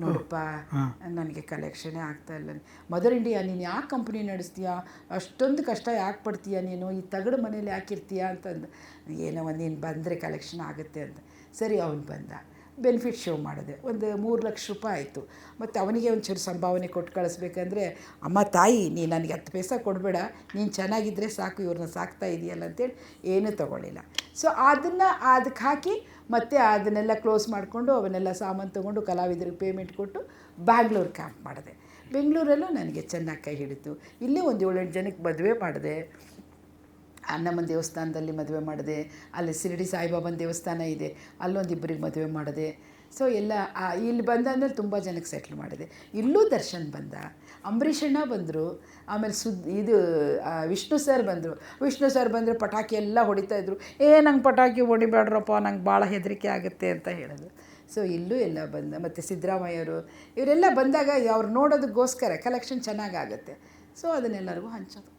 ನೋಡಪ್ಪ ನನಗೆ ಕಲೆಕ್ಷನೇ ಆಗ್ತಾ ಇಲ್ಲ. ಮದರ್ ಇಂಡಿಯಾ ನೀನು ಯಾಕೆ ಕಂಪ್ನಿ ನಡೆಸ್ತೀಯಾ? ಅಷ್ಟೊಂದು ಕಷ್ಟ ಯಾಕೆ ಪಡ್ತೀಯ ನೀನು? ಈ ತಗಡು ಮನೇಲಿ ಯಾಕಿರ್ತೀಯ ಅಂತಂದು. ಏನೋ ಒಂದು ನೀನು ಬಂದರೆ ಕಲೆಕ್ಷನ್ ಆಗುತ್ತೆ ಅಂತ. ಸರಿ ಅವನು ಬಂದ. ಬೆನಿಫಿಟ್ ಶೋ ಮಾಡಿದೆ. ಒಂದು ಮೂರು ಲಕ್ಷ ರೂಪಾಯಿ ಆಯಿತು. ಮತ್ತು ಅವನಿಗೆ ಒಂಚೂರು ಸಂಭಾವನೆ ಕೊಟ್ಟು ಕಳಿಸ್ಬೇಕಂದ್ರೆ, ಅಮ್ಮ, ತಾಯಿ, ನೀನು ನನಗೆ ಹತ್ತು ಪೈಸ ಕೊಡಬೇಡ. ನೀನು ಚೆನ್ನಾಗಿದ್ದರೆ ಸಾಕು, ಇವ್ರನ್ನ ಸಾಕ್ತಾ ಇದೆಯಲ್ಲ ಅಂತೇಳಿ ಏನೂ ತೊಗೊಳ್ಳಿಲ್ಲ. ಸೊ ಅದನ್ನು ಅದಕ್ಕೆ ಹಾಕಿ ಮತ್ತೆ ಅದನ್ನೆಲ್ಲ ಕ್ಲೋಸ್ ಮಾಡಿಕೊಂಡು ಅವನ್ನೆಲ್ಲ ಸಾಮಾನು ತೊಗೊಂಡು ಕಲಾವಿದರಿಗೆ ಪೇಮೆಂಟ್ ಕೊಟ್ಟು ಬ್ಯಾಂಗ್ಳೂರು ಕ್ಯಾಂಪ್ ಮಾಡಿದೆ. ಬೆಂಗಳೂರಲ್ಲೂ ನನಗೆ ಚೆನ್ನಾಗಿ ಕೈ ಹಿಡಿತು. ಇಲ್ಲೇ ಒಂದು ಏಳೆಂಟು ಜನಕ್ಕೆ ಮದುವೆ ಮಾಡಿದೆ. ಅನ್ನಮ್ಮನ ದೇವಸ್ಥಾನದಲ್ಲಿ ಮದುವೆ ಮಾಡಿದೆ, ಅಲ್ಲಿ ಶಿರಡಿ ಸಾಯಿಬಾಬನ ದೇವಸ್ಥಾನ ಇದೆ, ಅಲ್ಲೊಂದಿಬ್ಬರಿಗೆ ಮದುವೆ ಮಾಡಿದೆ. ಸೊ ಎಲ್ಲ ಇಲ್ಲಿ ಬಂದಾದ್ಮೇಲೆ ತುಂಬ ಜನಕ್ಕೆ ಸೆಟ್ಲ್ ಮಾಡಿದೆ. ಇಲ್ಲೂ ದರ್ಶನ್ ಬಂದ. ಅಂಬರೀಷಣ್ಣ ಬಂದರು. ಆಮೇಲೆ ಸುದ್, ಇದು ವಿಷ್ಣು ಸರ್ ಬಂದರು. ವಿಷ್ಣು ಸರ್ ಬಂದರೆ ಪಟಾಕಿ ಎಲ್ಲ ಹೊಡಿತಾ ಇದ್ರು. ಏ, ನಂಗೆ ಪಟಾಕಿ ಹೊಡಿಬೇಡ್ರಪ್ಪ, ನಂಗೆ ಭಾಳ ಹೆದರಿಕೆ ಆಗುತ್ತೆ, ಅಂತ ಹೇಳೋದು ಸೊ ಇಲ್ಲೂ ಎಲ್ಲ ಬಂದ. ಮತ್ತು ಸಿದ್ದರಾಮಯ್ಯವರು ಇವರೆಲ್ಲ ಬಂದಾಗ ಅವ್ರು ನೋಡೋದಕ್ಕೋಸ್ಕರ ಕಲೆಕ್ಷನ್ ಚೆನ್ನಾಗಾಗುತ್ತೆ ಸೊ ಅದನ್ನೆಲ್ಲರಿಗೂ ಹಂಚೋದು.